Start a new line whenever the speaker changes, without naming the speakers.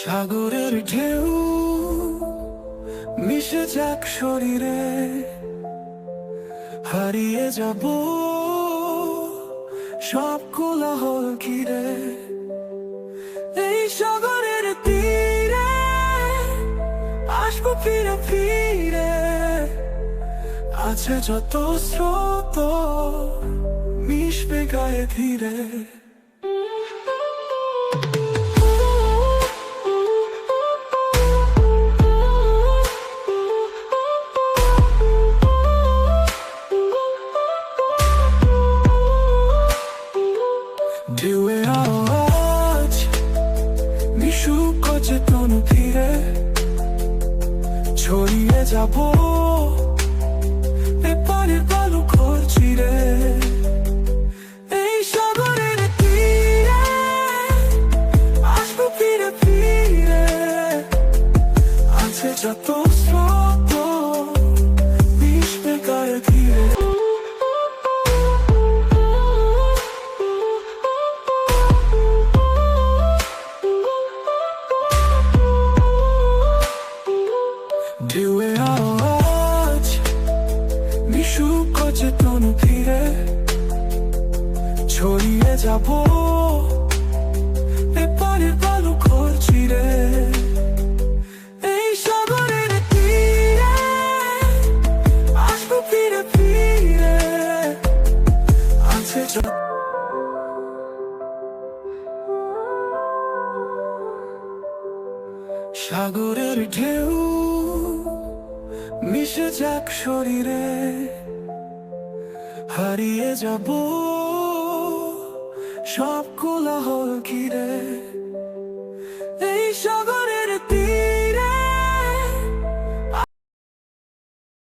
সাগরের ঢেউ মিশে যাক শরীরে, হারিয়ে যাব সব কোলাহল ঘিরে। এই সাগরের তীরে আসব ফিরে ফিরে, আছে যত স্রোত মিশবে গায়ে ধীরে মিশুক চেতন ফিরে ছড়িয়ে যাব এপারের ঢেউয়ে আওয়াজ মিশুক চেতন ফিরে ছড়িয়ে যাব এপারের বালু ঘর চিরে এই সাগরের তীরে আসব সাগরের ঢেউ মিশে যাক শরীরে হারিয়ে যাব। সব কোলাহল ঘিরে এই সবাই